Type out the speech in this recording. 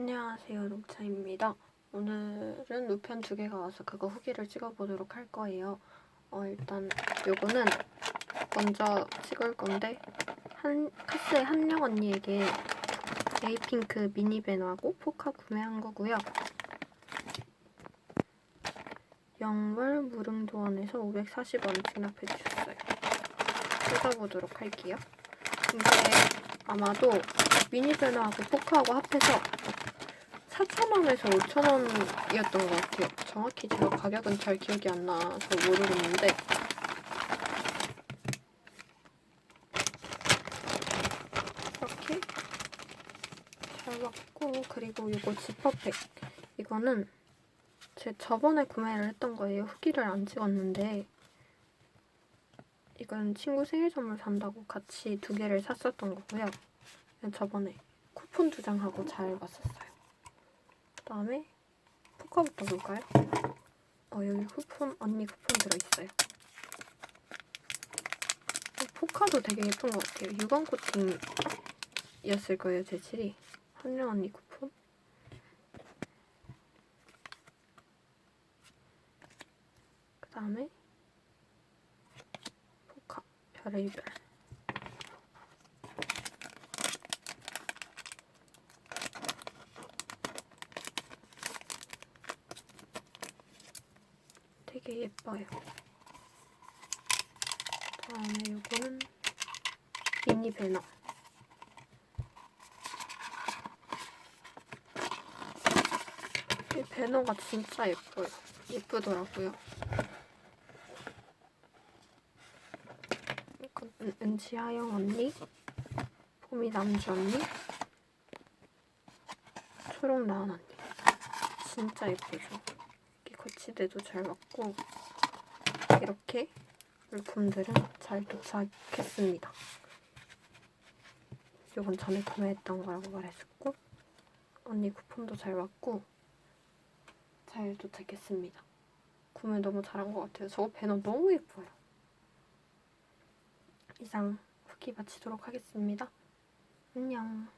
안녕하세요, 녹차입니다. 오늘은 우편 두 개가 와서 그거 후기를 찍어보도록 할 거예요. 어, 일단 요거는 먼저 찍을 건데 한 카스의 한영 언니에게 에이핑크 미니 배너하고 포카 구매한 거고요. 영월 무릉도원에서 540원 지납해 주셨어요. 뜯어보도록 할게요. 이게 아마도 미니 배너하고 포카하고 합해서 4,000원에서 5,000원이었던 것 같아요. 정확히 제가 가격은 잘 기억이 안 나서 모르겠는데 이렇게 잘 왔고 그리고 이거 지퍼백 이거는 제 저번에 구매를 했던 거예요. 후기를 안 찍었는데 이건 친구 생일 선물 산다고 같이 두 개를 샀었던 거고요. 저번에 쿠폰 두 장하고 잘 왔었어요. 그다음에 포카부터 볼까요? 어 여기 쿠폰 언니 쿠폰 들어있어요. 어, 포카도 되게 예쁜 것 같아요. 유광 코팅이었을 거예요 재질이. 한영 언니 쿠폰. 그 다음에 포카 별의별. 되게 예뻐요. 다음에 요거는 미니 배너. 이 배너가 진짜 예뻐요. 예쁘더라고요. 이건 은- 은지하영 언니, 봄이 남주 언니, 초록 나은 언니. 진짜 예쁘죠? 거치대도 잘 맞고 이렇게 물품들은 잘 도착했습니다. 이건 전에 구매했던 거라고 말했었고 언니 쿠폰도 잘 왔고 잘 도착했습니다. 구매 너무 잘한 것 같아요. 저거 배너 너무 예뻐요. 이상 후기 마치도록 하겠습니다. 안녕.